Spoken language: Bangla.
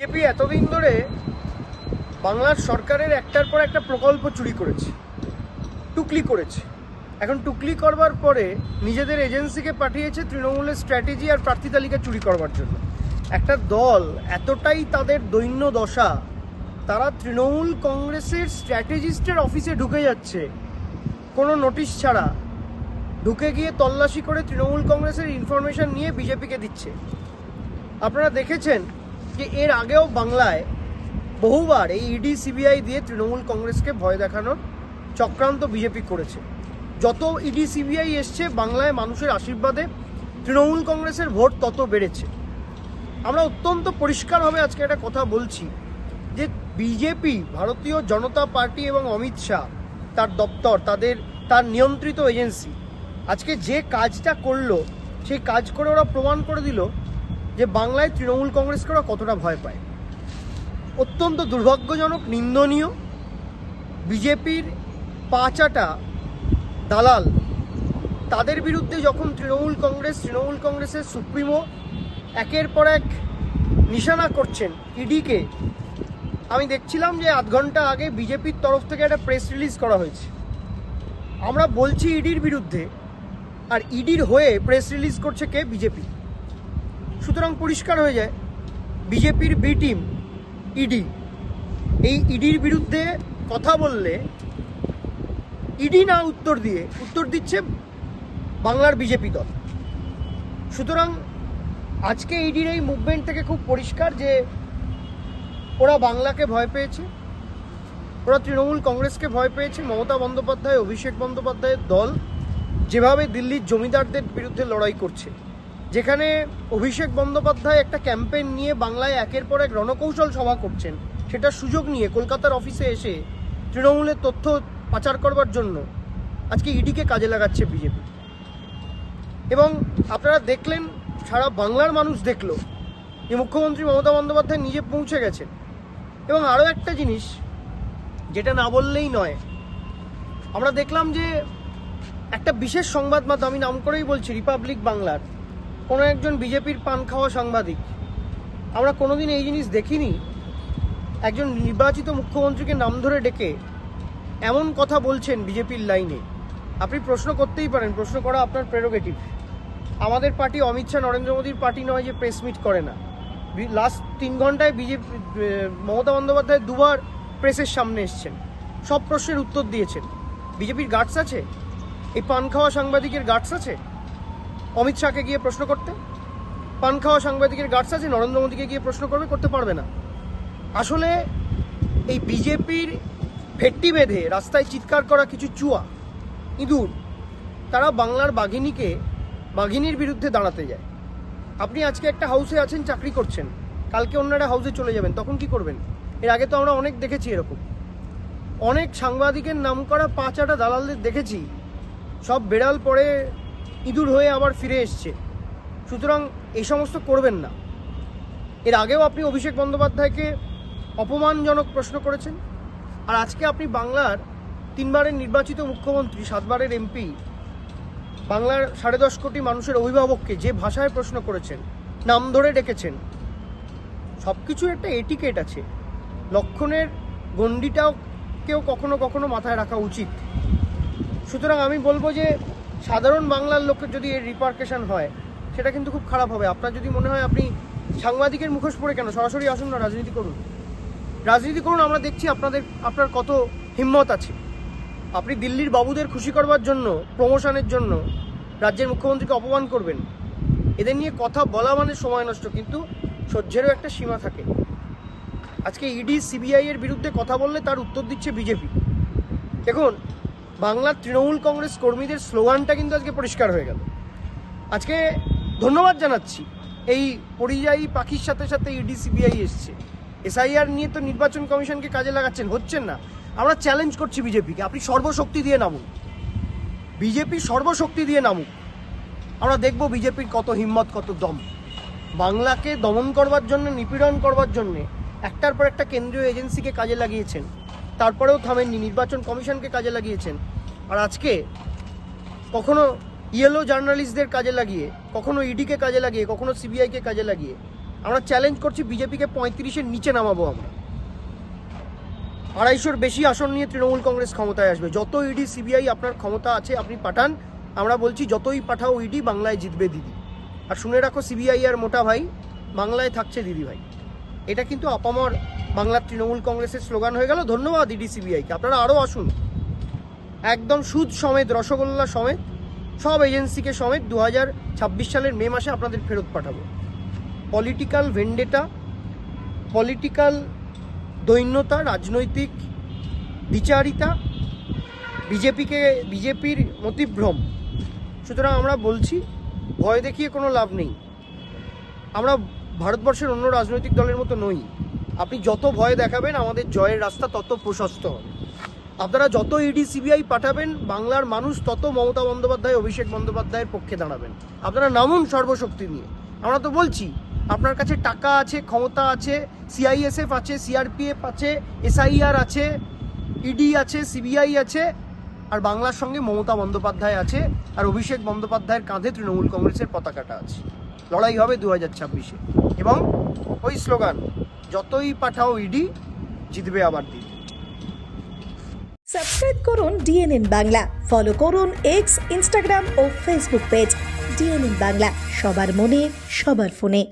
বিজেপি এতদিন ধরে বাংলার সরকারের একটার পর একটা প্রকল্প চুরি করেছে, টুকলি করেছে। এখন টুকলি করবার পরে নিজেদের এজেন্সিকে পাঠিয়েছে তৃণমূলের স্ট্র্যাটেজি আর প্রার্থী তালিকা চুরি করবার জন্য। একটা দল এতটাই তাদের দৈন্য দশা, তারা তৃণমূল কংগ্রেসের স্ট্র্যাটেজিস্টের অফিসে ঢুকে যাচ্ছে। কোনো নোটিশ ছাড়া ঢুকে গিয়ে তল্লাশি করে তৃণমূল কংগ্রেসের ইনফরমেশন নিয়ে বিজেপিকে দিচ্ছে। আপনারা দেখেছেন যে এর আগেও বাংলায় বহুবার এই ইডি সিবিআই দিয়ে তৃণমূল কংগ্রেসকে ভয় দেখানোর চক্রান্ত বিজেপি করেছে। যত ইডি সিবিআই এসছে, বাংলায় মানুষের আশীর্বাদে তৃণমূল কংগ্রেসের ভোট তত বেড়েছে। আমরা অত্যন্ত পরিষ্কারভাবে আজকে একটা কথা বলছি যে বিজেপি ভারতীয় জনতা পার্টি এবং অমিত শাহ, তার দপ্তর, তাদের, তার নিয়ন্ত্রিত এজেন্সি, আজকে যে কাজটা করল, সেই কাজ করে ওরা প্রমাণ করে দিল যে বাংলায় তৃণমূল কংগ্রেসকে ওরা কতটা ভয় পায়। অত্যন্ত দুর্ভাগ্যজনক, নিন্দনীয়। বিজেপির পাঁচাটা দালাল, তাদের বিরুদ্ধে যখন তৃণমূল কংগ্রেস, তৃণমূল কংগ্রেসের সুপ্রিমো একের পর এক নিশানা করছেন ইডিকে, আমি দেখছিলাম যে আধ ঘণ্টা আগে বিজেপির তরফ থেকে একটা প্রেস রিলিজ করা হয়েছে। আমরা বলছি ইডির বিরুদ্ধে, আর ইডির হয়ে প্রেস রিলিজ করছে কে? বিজেপি। সুতরাং পরিষ্কার হয়ে যায়। বিজেপির বি টিম, ইডি। এই ইডির বিরুদ্ধে কথা বললে ইডি না উত্তর দিয়ে, উত্তর দিচ্ছে বাংলার বিজেপি দল। সুতরাং আজকে ইডির এই মুভমেন্ট থেকে খুব পরিষ্কার যে ওরা বাংলাকে ভয় পেয়েছে, ওরা তৃণমূল কংগ্রেসকে ভয় পেয়েছে, মমতা বন্দ্যোপাধ্যায়, অভিষেক বন্দ্যোপাধ্যায়ের দল যেভাবে দিল্লির জমিদারদের বিরুদ্ধে লড়াই করছে। যেখানে অভিষেক বন্দ্যোপাধ্যায় একটা ক্যাম্পেইন নিয়ে বাংলায় একের পর এক রণকৌশল সভা করছেন। সেটা সুযোগ নিয়ে কলকাতার অফিসে এসে তৃণমূলের তথ্য পাচার করবার জন্য আজকে ইডিকে কাজে লাগাচ্ছে বিজেপি। এবং আপনারা দেখলেন, সারা বাংলার মানুষ দেখল যে মুখ্যমন্ত্রী মমতা বন্দ্যোপাধ্যায় নিজে পৌঁছে গেছেন। এবং আরও একটা জিনিস, যেটা না বললেই নয়, আমরা দেখলাম যে একটা বিশেষ সংবাদ মাধ্যম, আমি নাম করেই বলছি, রিপাবলিক বাংলার। কোনো একজন বিজেপির পান খাওয়া সাংবাদিক। আমরা কোনোদিন এই জিনিস দেখিনি। একজন নির্বাচিত মুখ্যমন্ত্রীকে নাম ধরে ডেকে এমন কথা বলছেন বিজেপির লাইনে। আপনি প্রশ্ন করতেই পারেন, প্রশ্ন করা আপনার প্রেরোগেটিভ আমাদের পার্টি অমিত শাহ, নরেন্দ্র মোদীর পার্টি নয় যে প্রেস মিট করে না। লাস্ট তিন ঘন্টায় বিজেপি মমতা বন্দ্যোপাধ্যায় দুবার প্রেসের সামনে এসছেন। সব প্রশ্নের উত্তর দিয়েছেন। বিজেপির গার্ডস আছে? এই পান খাওয়া সাংবাদিকের গার্ডস আছে? অমিত শাহকে গিয়ে প্রশ্ন করতে? পান খাওয়া সাংবাদিকের গার্ডস আছে, নরেন্দ্র মোদীকে গিয়ে প্রশ্ন করবে, করতে পারবে না। আসলে এই বিজেপির ভেট্টি বেঁধে রাস্তায় চিৎকার করা কিছু চুয়া, ইঁদুর, তারা বাংলার বাঘিনীকে, বাঘিনীর বিরুদ্ধে দাঁড়াতে যায়। আপনি আজকে একটা হাউসে আছেন, চাকরি করছেন, কালকে অন্য একটা হাউসে চলে যাবেন, তখন কি করবেন? এর আগে তো আমরা অনেক দেখেছি এরকম। অনেক সাংবাদিকের নাম করা পাঁচ আটা দালালদের দেখেছি, সব বেড়াল পরে ইঁদুর হয়ে আবার ফিরে এসছে। সুতরাং এই সমস্ত করবেন না। এর আগেও আপনি অভিষেক বন্দ্যোপাধ্যায়কে অপমানজনক প্রশ্ন করেছেন। আর আজকে আপনি বাংলার তিনবারের নির্বাচিত মুখ্যমন্ত্রী, সাতবারের এমপি, বাংলার সাড়ে দশ কোটি মানুষের অভিভাবককে যে ভাষায় প্রশ্ন করেছেন, নাম ধরে ডেকেছেন সব কিছুর একটা এটিকেট আছে। লক্ষণের গণ্ডিটাও কেউ কখনো কখনো মাথায় রাখা উচিত। সুতরাং আমি বলব যে সাধারণ বাংলার লোকের যদি এর রিপার্কেশন হয়, সেটা কিন্তু খুব খারাপ হবে। আপনার যদি মনে হয় আপনি সাংবাদিকের মুখোশ পড়ে কেন? সরাসরি আসুন না, রাজনীতি করুন। রাজনীতি করুন, আমরা দেখছি আপনাদের, আপনার কত হিম্মত আছে। আপনি দিল্লির বাবুদের খুশি করবার জন্য প্রমোশনের জন্য রাজ্যের মুখ্যমন্ত্রীকে অপমান করবেন। এদের নিয়ে কথা বলা মানে সময় নষ্ট, কিন্তু সহ্যেরও একটা সীমা থাকে। আজকে ইডি, সিবিআই এর বিরুদ্ধে কথা বললে তার উত্তর দিচ্ছে বিজেপি। দেখুন বাংলার তৃণমূল কংগ্রেস কর্মীদের স্লোগানটা কিন্তু আজকে পরিষ্কার হয়ে গেল। আজকে ধন্যবাদ জানাচ্ছি। এই পরিযায়ী পাখির সাথে সাথে ইডি, সিবিআই এসছে। এসআইআর নিয়ে তো নির্বাচন কমিশনকে কাজে লাগাচ্ছেন, হচ্ছেন না। আমরা চ্যালেঞ্জ করছি বিজেপিকে। আপনি সর্বশক্তি দিয়ে নামুন। বিজেপি সর্বশক্তি দিয়ে নামুক। আমরা দেখব বিজেপির কত হিম্মত, কত দম। বাংলাকে দমন করবার জন্য, নিপীড়ন করবার জন্যে একটার পর একটা কেন্দ্রীয় এজেন্সিকে কাজে লাগিয়েছেন। তারপরেও থামেননি, নির্বাচন কমিশনকে কাজে লাগিয়েছেন। আর আজকে কখনো ইয়েলো জার্নালিস্টদের কাজে লাগিয়ে, কখনো ইডিকে কাজে লাগিয়ে, কখনো সিবিআইকে কাজে লাগিয়ে, আমরা চ্যালেঞ্জ করছি বিজেপিকে পঁয়ত্রিশের নিচে নামাবো আমরা। আড়াইশোর বেশি আসন নিয়ে তৃণমূল কংগ্রেস ক্ষমতায় আসবে। যত ইডি, সিবিআই আপনার ক্ষমতা আছে, আপনি পাঠান। আমরা বলছি, যতই পাঠাও ইডি, বাংলায় জিতবে দিদি। আর শুনে রাখো, সিবিআই আর মোটা ভাই বাংলায় থাকছে দিদি ভাই। এটা কিন্তু আপামর বাংলার তৃণমূল কংগ্রেসের স্লোগান হয়ে গেল, ধন্যবাদ ইডি সিবিআইকে। আপনারা আরও আসুন। একদম সুদ সমেত, রসগোল্লা সমেত, সব এজেন্সিকে সমেত দু হাজার ছাব্বিশ সালের মে মাসে আপনাদের ফেরত পাঠাবো। পলিটিক্যাল ভেন্ডেটা, পলিটিক্যাল দৈন্যতা, রাজনৈতিক বিচারিতা, বিজেপিকে, বিজেপির মতিভ্রম। সুতরাং আমরা বলছি, ভয় দেখিয়ে কোনো লাভ নেই। আমরা ভারতবর্ষের অন্য রাজনৈতিক দলের মতো নই। আপনি যত ভয় দেখাবেন, আমাদের জয়ের রাস্তা তত প্রশস্ত হবে। আপনারা যত ইডি সিবিআই পাঠাবেন, বাংলার মানুষ তত মমতা বন্দ্যোপাধ্যায়, অভিষেক বন্দ্যোপাধ্যায়ের পক্ষে দাঁড়াবেন। আপনারা নামুন সর্বশক্তি নিয়ে। আমরা তো বলছি, আপনার কাছে টাকা আছে, ক্ষমতা আছে সিআইএসএফ আছে সিআরপিএফ আছে এসআইআর আছে ইডি আছে সিবিআই আছে, আর বাংলার সঙ্গে মমতা বন্দ্যোপাধ্যায় আছে, আর অভিষেক বন্দ্যোপাধ্যায়ের কাঁধে তৃণমূল কংগ্রেসের পতাকাটা আছে। লড়াই হবে দু হাজার ছাব্বিশে। এবং ওই স্লোগান যতই পাঠাও ইডি, জিতবে আবার দিন। সাবস্ক্রাইব করুন ডিএনএন বাংলা, ফলো করুন এক্স ইনস্টাগ্রাম ও ফেসবুক পেজ ডিএনএন বাংলা, সবার মনে, সবার ফোনে।